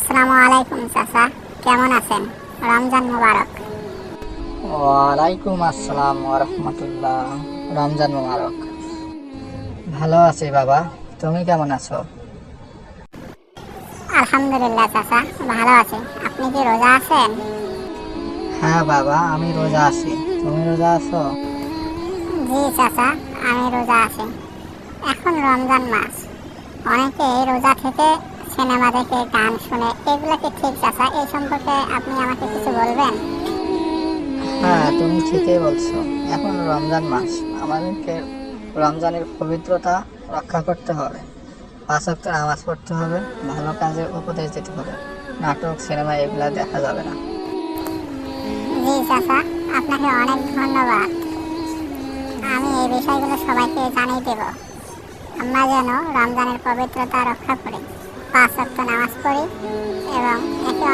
আসসালামু আলাইকুম চাচা। কেমন আছেন? রমজান মুবারক। ওয়ালাইকুম আসসালাম রহমতুল্লাহ। রমজান মোবারক। ভালো আছি বাবা। তুমি কেমন আছো? আলহামদুলিল্লাহ চাচা। ভালো আছি। আপনি কি রোজা আছেন? হ্যাঁ বাবা আমি রোজা আছি। তুমি রোজা আছো? জি চাচা আমি রোজা আছি। এখন রমজান মাস। অনেকে এই রোজা থেকে সিনেমা দেখে গান শুনে এগুলো কি ঠিক চাচা? এই সম্পর্কে আপনি আমাকে কিছু বলবেন? হ্যাঁ তুমি ঠিকই বলছো। এখন রমজান মাস। আমাদেরকে রমজানের পবিত্রতা রক্ষা করতে হবে। পাঁচ ওয়াক্ত নামাজ পড়তে হবে ভালো কাজে উপদেশ দিতে হবে। নাটক সিনেমা এগুলো দেখা যাবে না। জি চাচা আপনাকে অনেক ধন্যবাদ। আমি এই বিষয়গুলো সবাইকে জানিয়ে দেব। আমরা যেন রমজানের পবিত্রতা রক্ষা করি। পাঁচ ওয়াক্ত নামাজ পড়ি এবং একে